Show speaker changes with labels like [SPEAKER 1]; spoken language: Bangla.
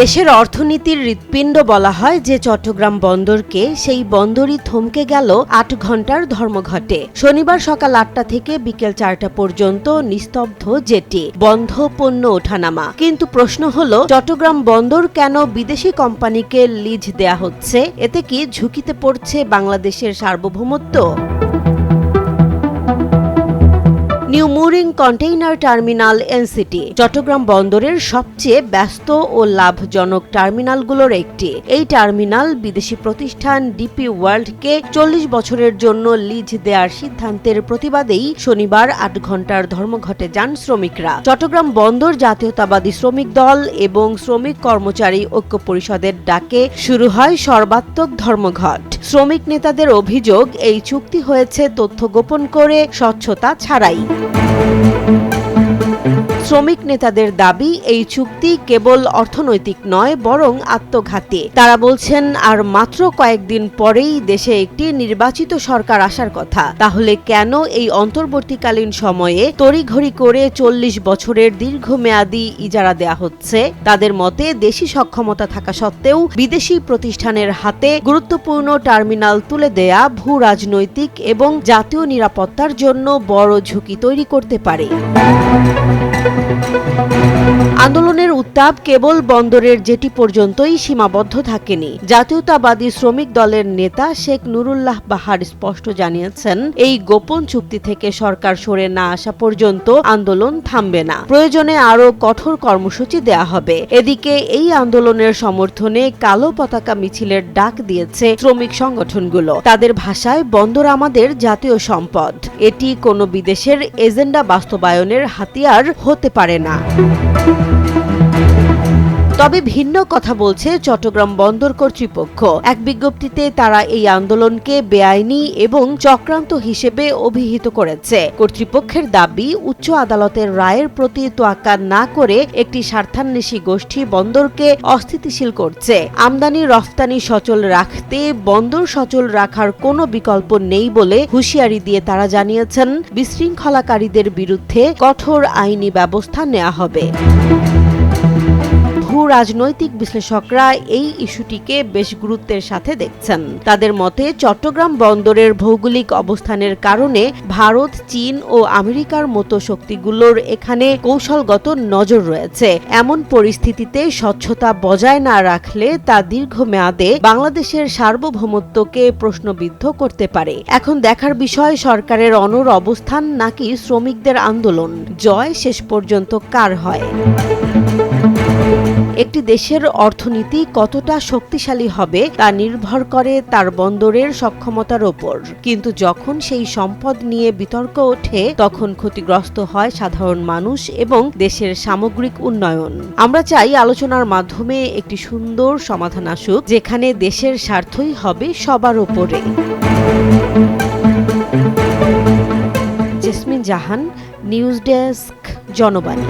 [SPEAKER 1] দেশের অর্থনীতির হৃৎপিণ্ড বলা হয় যে চট্টগ্রাম বন্দরকে, সেই বন্দরই থমকে গেল আট ঘণ্টার ধর্মঘটে। শনিবার সকাল আটটা থেকে বিকেল চারটা পর্যন্ত নিস্তব্ধ জেটি, বন্ধ পণ্য ওঠানামা। কিন্তু প্রশ্ন হল, চট্টগ্রাম বন্দর কেন বিদেশি কোম্পানিকে লিজ দেয়া হচ্ছে? এতে কি ঝুঁকিতে পড়ছে বাংলাদেশের সার্বভৌমত্ব? Mooring container terminal NCT, Chattogram বন্দরের সবচেয়ে ব্যস্ত ও লাভজনক টার্মিনালগুলোর একটি। এই টার্মিনাল বিদেশি প্রতিষ্ঠান ডিপি ওয়ার্ল্ডকে চল্লিশ বছরের জন্য লিজ দেওয়ার সিদ্ধান্তের প্রতিবাদেই শনিবার আট ঘণ্টার ধর্মঘটে যান শ্রমিকরা। চট্টগ্রাম বন্দর জাতীয়তাবাদী শ্রমিক দল এবং শ্রমিক কর্মচারী ঐক্য পরিষদের ডাকে শুরু হয় সর্বাত্মক ধর্মঘট। শ্রমিক নেতাদের অভিযোগ, এই চুক্তি হয়েছে তথ্য গোপন করে স্বচ্ছতা ছাড়াই। শ্রমিক নেতাদের দাবি, এই চুক্তি কেবল অর্থনৈতিক নয়, বরং আত্মঘাতী। তারা বলছেন, আর মাত্র কয়েকদিন পরেই দেশে একটি নির্বাচিত সরকার আসার কথা। তাহলে কেন এই অন্তর্বর্তীকালীন সময়ে তড়িঘড়ি করে চল্লিশ বছরের দীর্ঘমেয়াদী ইজারা দেয়া হচ্ছে? তাদের মতে, দেশি সক্ষমতা থাকা সত্ত্বেও বিদেশি প্রতিষ্ঠানের হাতে গুরুত্বপূর্ণ টার্মিনাল তুলে দেয়া ভূ রাজনৈতিক এবং জাতীয় নিরাপত্তার জন্য বড় ঝুঁকি তৈরি করতে পারে। আন্দোলনের উত্তাপ কেবল বন্দরের জেটি পর্যন্তই সীমাবদ্ধ থাকেনি। জাতীয়তাবাদী শ্রমিক দলের নেতা শেখ নুরুল্লাহ বাহার স্পষ্ট জানিয়েছেন, এই গোপন চুক্তি থেকে সরকার সরে না আসা পর্যন্ত আন্দোলন থামবে না। প্রয়োজনে আরও কঠোর কর্মসূচি দেয়া হবে। এদিকে এই আন্দোলনের সমর্থনে কালো পতাকা মিছিলের ডাক দিয়েছে শ্রমিক সংগঠনগুলো। তাদের ভাষায়, বন্দর আমাদের জাতীয় সম্পদ। এটি কোনো বিদেশের এজেন্ডা বাস্তবায়নের হাতিয়ার হতে পারে না। তবে ভিন্ন কথা বলছে চট্টগ্রাম বন্দর কর্তৃপক্ষ। এক বিজ্ঞপ্তিতে তারা এই আন্দোলনকে বেআইনি এবং চক্রান্ত হিসেবে অভিহিত করেছে। কর্তৃপক্ষের দাবি, উচ্চ আদালতের রায়ের প্রতি তোয়াক্কা না করে একটি স্বার্থান্বেষী গোষ্ঠী বন্দরকে অস্থিতিশীল করছে। আমদানি রফতানি সচল রাখতে বন্দর সচল রাখার কোনো বিকল্প নেই বলে হুঁশিয়ারি দিয়ে তারা জানিয়েছেন, বিশৃঙ্খলাকারীদের বিরুদ্ধে কঠোর আইনি ব্যবস্থা নেওয়া হবে। ভূ রাজনৈতিক বিশ্লেষকরা এই ইস্যুটিকে বেশ গুরুত্বের সাথে দেখছেন। তাদের মতে, চট্টগ্রাম বন্দরের ভৌগোলিক অবস্থানের কারণে ভারত, চীন ও আমেরিকার মতো শক্তিগুলোর এখানে কৌশলগত নজর রয়েছে। এমন পরিস্থিতিতে স্বচ্ছতা বজায় না রাখলে তা দীর্ঘমেয়াদে বাংলাদেশের সার্বভৌমত্বকে প্রশ্নবিদ্ধ করতে পারে। এখন দেখার বিষয়, সরকারের অনর অবস্থান নাকি শ্রমিকদের আন্দোলন? জয় শেষ পর্যন্ত কার হয়? একটি দেশের অর্থনীতি কতটা শক্তিশালী হবে তা নির্ভর করে তার বন্দরের সক্ষমতার ওপর। কিন্তু যখন সেই সম্পদ নিয়ে বিতর্ক ওঠে, তখন ক্ষতিগ্রস্ত হয় সাধারণ মানুষ এবং দেশের সামগ্রিক উন্নয়ন। আমরা চাই আলোচনার মাধ্যমে একটি সুন্দর সমাধান আসুক, যেখানে দেশের স্বার্থই হবে সবার ওপরে। Jesmin Jahan, news desk. Janabani